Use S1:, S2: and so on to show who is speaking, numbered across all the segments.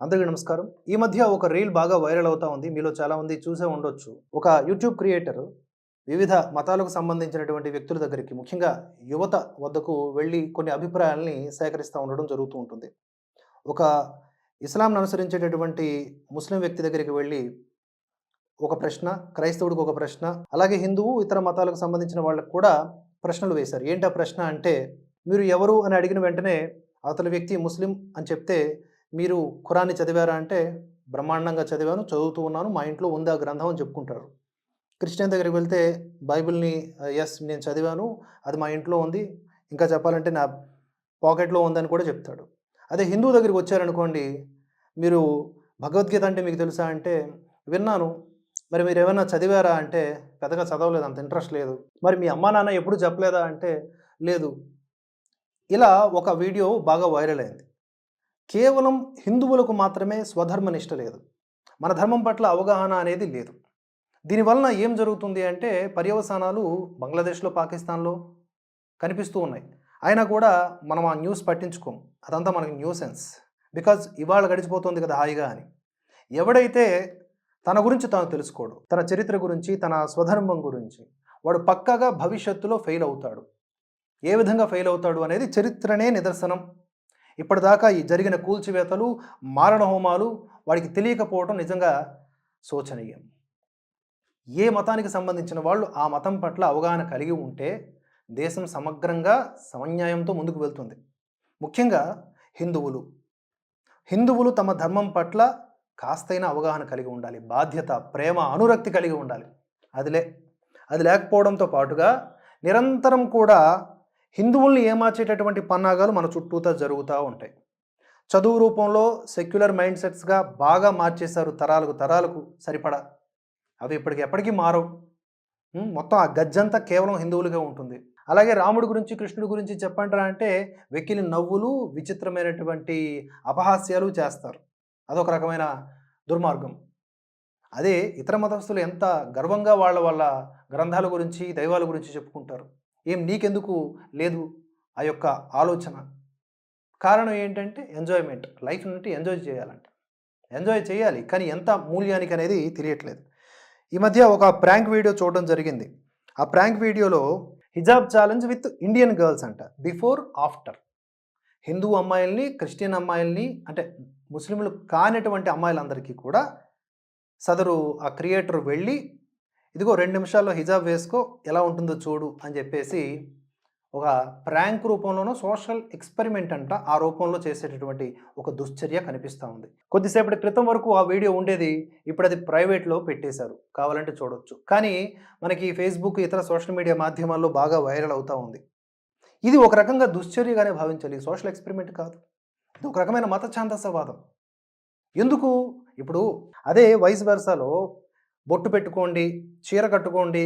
S1: అందరికీ నమస్కారం. ఈ మధ్య ఒక రీల్ బాగా వైరల్ అవుతా ఉంది. మీలో చాలామంది చూసే ఉండొచ్చు. ఒక యూట్యూబ్ క్రియేటర్ వివిధ మతాలకు సంబంధించినటువంటి వ్యక్తుల దగ్గరికి ముఖ్యంగా యువత వద్దకు వెళ్ళి కొన్ని అభిప్రాయాల్ని సేకరిస్తూ ఉండడం జరుగుతూ ఉంటుంది. ఒక ఇస్లాంను అనుసరించేటటువంటి ముస్లిం వ్యక్తి దగ్గరికి వెళ్ళి ఒక ప్రశ్న క్రైస్తవుడికి ఒక ప్రశ్న అలాగే హిందువు ఇతర మతాలకు సంబంధించిన వాళ్ళకు కూడా ప్రశ్నలు వేశారు. ఏంటి ఆ ప్రశ్న అంటే మీరు ఎవరు అని అడిగిన వెంటనే అతని వ్యక్తి ముస్లిం అని చెప్తే మీరు ఖురాన్ని చదివారా అంటే బ్రహ్మాండంగా చదివాను చదువుతూ ఉన్నాను మా ఇంట్లో ఉంది ఆ గ్రంథం అని చెప్పుకుంటారు. క్రిస్టియన్ దగ్గరికి వెళ్తే బైబిల్ని ఎస్ నేను చదివాను అది మా ఇంట్లో ఉంది ఇంకా చెప్పాలంటే నా పాకెట్లో ఉందని కూడా చెప్తాడు. అదే హిందూ దగ్గరికి వచ్చారనుకోండి మీరు భగవద్గీత అంటే మీకు తెలుసా అంటే విన్నాను మరి మీరు ఏమైనా చదివారా అంటే పెద్దగా చదవలేదు అంత ఇంట్రెస్ట్ లేదు. మరి మీ అమ్మా నాన్న ఎప్పుడు చెప్పలేదా అంటే లేదు. ఇలా ఒక వీడియో బాగా వైరల్ అయింది. కేవలం హిందువులకు మాత్రమే స్వధర్మనిష్ట లేదు. మన ధర్మం పట్ల అవగాహన అనేది లేదు. దీనివలన ఏం జరుగుతుంది అంటే పర్యవసానాలు బంగ్లాదేశ్లో పాకిస్తాన్లో కనిపిస్తూ ఉన్నాయి. అయినా కూడా మనం ఆ న్యూస్ పట్టించుకోం. అదంతా మనకి న్యూసెన్స్. బికాజ్ ఇవాళ గడిచిపోతుంది కదా హాయిగా అని. ఎవడైతే తన గురించి తాను తెలుసుకోడు తన చరిత్ర గురించి తన స్వధర్మం గురించి వాడు పక్కాగా భవిష్యత్తులో ఫెయిల్ అవుతాడు. ఏ విధంగా ఫెయిల్ అవుతాడు అనేది చరిత్రనే నిదర్శనం. ఇప్పటిదాకా ఈ జరిగిన కూల్చివేతలు మారణ హోమాలు వాడికి తెలియకపోవడం నిజంగా శోచనీయం. ఏ మతానికి సంబంధించిన వాళ్ళు ఆ మతం పట్ల అవగాహన కలిగి ఉంటే దేశం సమగ్రంగా సమన్యాయంతో ముందుకు వెళ్తుంది. ముఖ్యంగా హిందువులు. హిందువులు తమ ధర్మం పట్ల కాస్తైన అవగాహన కలిగి ఉండాలి. బాధ్యత ప్రేమ అనురక్తి కలిగి ఉండాలి. అదిలే అది లేకపోవడంతో పాటుగా నిరంతరం కూడా హిందువుల్ని ఏమార్చేటటువంటి పన్నాగాలు మన చుట్టూతా జరుగుతూ ఉంటాయి. చదువు రూపంలో సెక్యులర్ మైండ్ సెట్స్గా బాగా మార్చేశారు తరాలకు తరాలకు సరిపడా. అవి ఇప్పటికి ఎప్పటికీ మారవు. మొత్తం ఆ గజ్జంతా కేవలం హిందువులుగా ఉంటుంది. అలాగే రాముడి గురించి కృష్ణుడి గురించి చెప్పంటారా అంటే వెకిలి నవ్వులు విచిత్రమైనటువంటి అపహాస్యాలు చేస్తారు. అదొక రకమైన దుర్మార్గం. అదే ఇతర మతస్థులు ఎంత గర్వంగా వాళ్ళ వాళ్ళ గ్రంథాల గురించి దైవాల గురించి చెప్పుకుంటారు. ఏం నీకెందుకు లేదు ఆ యొక్క ఆలోచన? కారణం ఏంటంటే ఎంజాయ్మెంట్. లైఫ్ నుండి ఎంజాయ్ చేయాలంట. ఎంజాయ్ చేయాలి కానీ ఎంత మూల్యానికి అనేది తెలియట్లేదు. ఈ మధ్య ఒక ప్రాంక్ వీడియో చూడడం జరిగింది. ఆ ప్రాంక్ వీడియోలో hijab challenge with Indian girls అంట. Before after. హిందూ అమ్మాయిల్ని క్రిస్టియన్ అమ్మాయిల్ని అంటే ముస్లింలు కానటువంటి అమ్మాయిలందరికీ కూడా సదరు ఆ క్రియేటర్ వెళ్ళి ఇదిగో రెండు నిమిషాల్లో హిజాబ్ వేసుకో ఎలా ఉంటుందో చూడు అని చెప్పేసి ఒక ప్రాంక్ రూపంలోనో సోషల్ ఎక్స్పెరిమెంట్ అంట ఆ రూపంలో చేసేటటువంటి ఒక దుశ్చర్య కనిపిస్తూ ఉంది. కొద్దిసేపటి క్రితం వరకు ఆ వీడియో ఉండేది ఇప్పుడు అది ప్రైవేట్లో పెట్టేశారు కావాలంటే చూడొచ్చు. కానీ మనకి ఫేస్బుక్ ఇతర సోషల్ మీడియా మాధ్యమాల్లో బాగా వైరల్ అవుతూ ఉంది. ఇది ఒక రకంగా దుశ్చర్యగానే భావించాలి సోషల్ ఎక్స్పెరిమెంట్ కాదు. ఇది ఒక రకమైన మత ఛాందసవాదం. ఎందుకు? ఇప్పుడు అదే వయసు వరుసలో బొట్టు పెట్టుకోండి చీర కట్టుకోండి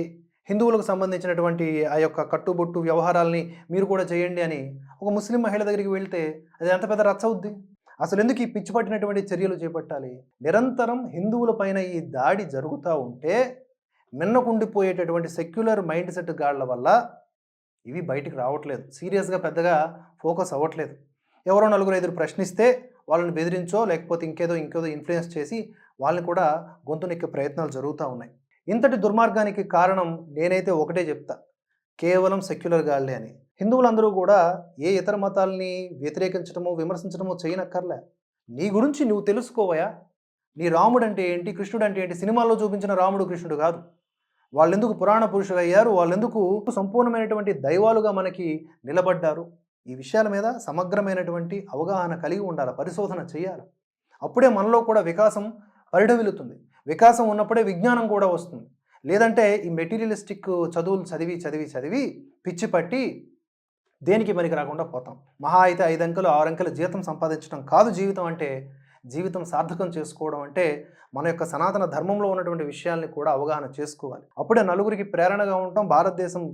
S1: హిందువులకు సంబంధించినటువంటి ఆ యొక్క కట్టుబొట్టు వ్యవహారాల్ని మీరు కూడా చేయండి అని ఒక ముస్లిం మహిళ దగ్గరికి వెళ్తే అది ఎంత పెద్ద రచ్చ అవుద్ది? అసలు ఎందుకు ఈ పిచ్చి పట్టినటువంటి చర్యలు చేపట్టాలి? నిరంతరం హిందువుల పైన ఈ దాడి జరుగుతూ ఉంటే మిన్నకుండిపోయేటటువంటి సెక్యులర్ మైండ్ సెట్ గాళ్ళ వల్ల ఇవి బయటికి రావట్లేదు. సీరియస్గా పెద్దగా ఫోకస్ అవ్వట్లేదు. ఎవరో నలుగురు ఐదురు ప్రశ్నిస్తే వాళ్ళని బెదిరించో లేకపోతే ఇంకేదో ఇంకేదో ఇన్ఫ్లుయెన్స్ చేసి వాళ్ళని కూడా గొంతునెక్కే ప్రయత్నాలు జరుగుతూ ఉన్నాయి. ఇంతటి దుర్మార్గానికి కారణం నేనైతే ఒకటే చెప్తా. కేవలం సెక్యులర్ గాళ్ళే అని. హిందువులందరూ కూడా ఏ ఇతర మతాల్ని వ్యతిరేకించడమో విమర్శించడమో చేయనక్కర్లే. నీ గురించి నువ్వు తెలుసుకోవయా? నీ రాముడు అంటే ఏంటి కృష్ణుడు అంటే ఏంటి? సినిమాల్లో చూపించిన రాముడు కృష్ణుడు కాదు. వాళ్ళెందుకు పురాణ పురుషులు అయ్యారు వాళ్ళెందుకు సంపూర్ణమైనటువంటి దైవాలుగా మనకి నిలబడ్డారు? ఈ విషయాల మీద సమగ్రమైనటువంటి అవగాహన కలిగి ఉండాలి పరిశోధన చేయాలి. అప్పుడే మనలో కూడా వికాసం పరిఢవిల్లుతుంది వికాసం ఉన్నప్పుడే విజ్ఞానం కూడా వస్తుంది. లేదంటే ఈ మెటీరియలిస్టిక్ చదువులు చదివి చదివి చదివి పిచ్చి పట్టి దేనికి పనికి రాకుండా పోతాం. మహా అయితే ఐదు అంకెలు ఆరు అంకెల జీతం సంపాదించడం కాదు జీవితం అంటే జీవితం సార్థకం చేసుకోవడం అంటే మన యొక్క సనాతన ధర్మంలో ఉన్నటువంటి విషయాల్ని కూడా అవగాహన చేసుకోవాలి. అప్పుడే నలుగురికి ప్రేరణగా ఉంటాం భారతదేశం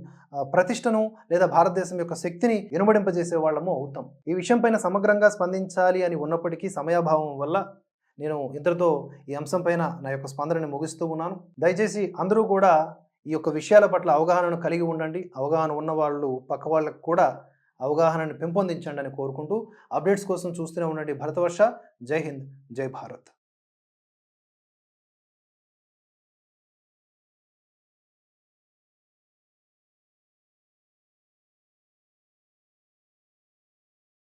S1: ప్రతిష్టను లేదా భారతదేశం యొక్క శక్తిని ఇనుమడింపజేసే వాళ్ళము అవుతాం. ఈ విషయంపైన సమగ్రంగా స్పందించాలి అని ఉన్నప్పటికీ సమయాభావం వల్ల నేను ఇంతటితో ఈ అంశం పైన నా యొక్క స్పందనని ముగిస్తూ ఉన్నాను. దయచేసి అందరూ కూడా ఈ యొక్క విషయాల పట్ల అవగాహనను కలిగి ఉండండి. అవగాహన ఉన్న వాళ్ళు పక్క వాళ్ళకు కూడా అవగాహనను పెంపొందించండి అని కోరుకుంటూ అప్డేట్స్ కోసం చూస్తూనే ఉండండి భరతవర్ష. జై హింద్. జై భారత్.